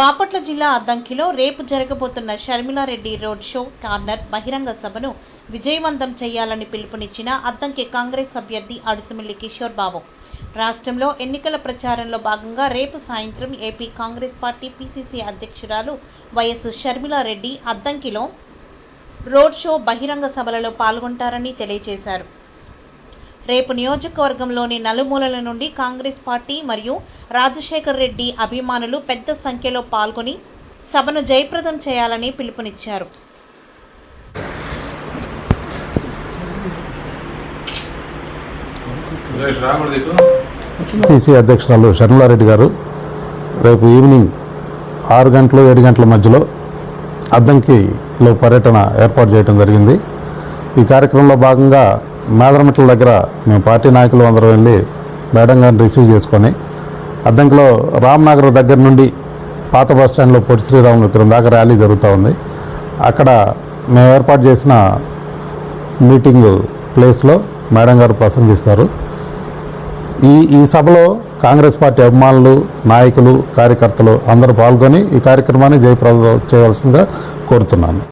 బాపట్ల జిల్లా అద్దంకిలో రేపు జరగబోతున్న షర్మిలారెడ్డి రోడ్ షో కార్నర్ బహిరంగ సభను విజయవంతం చేయాలని పిలుపునిచ్చిన అద్దంకి కాంగ్రెస్ అభ్యర్థి అడుసుమిల్లి కిషోర్ బాబు. రాష్ట్రంలో ఎన్నికల ప్రచారంలో భాగంగా రేపు సాయంత్రం ఏపీ కాంగ్రెస్ పార్టీ పీసీసీ అధ్యక్షురాలు వైఎస్ షర్మిలారెడ్డి అద్దంకిలో రోడ్ షో బహిరంగ సభలలో పాల్గొంటారని తెలియజేశారు. రేపు నియోజకవర్గంలోని నలుమూలల నుండి కాంగ్రెస్ పార్టీ మరియు రాజశేఖర్ రెడ్డి అభిమానులు పెద్ద సంఖ్యలో పాల్గొని సభను జయప్రదం చేయాలని పిలుపునిచ్చారు. సిసి అధ్యక్షురాలు షర్మిలారెడ్డి గారు రేపు ఈవినింగ్ ఆరు గంటలు ఏడు గంటల మధ్యలో అద్దంకిలో పర్యటన ఏర్పాటు చేయడం జరిగింది. ఈ కార్యక్రమంలో భాగంగా మేదరమిట్ల దగ్గర మేము పార్టీ నాయకులు అందరం వెళ్ళి మేడం గారిని రిసీవ్ చేసుకొని అద్దంకిలో రామ్నగర్ దగ్గర నుండి పాత బస్ స్టాండ్లో పొట్టి శ్రీరాములు విగ్రహం దాకా ర్యాలీ జరుగుతూ ఉంది. అక్కడ మేము ఏర్పాటు చేసిన మీటింగ్ ప్లేస్లో మేడం గారు ప్రసంగిస్తారు. ఈ ఈ సభలో కాంగ్రెస్ పార్టీ అభిమానులు నాయకులు కార్యకర్తలు అందరూ పాల్గొని ఈ కార్యక్రమాన్ని జయప్రదం చేయవలసిందిగా కోరుతున్నాను.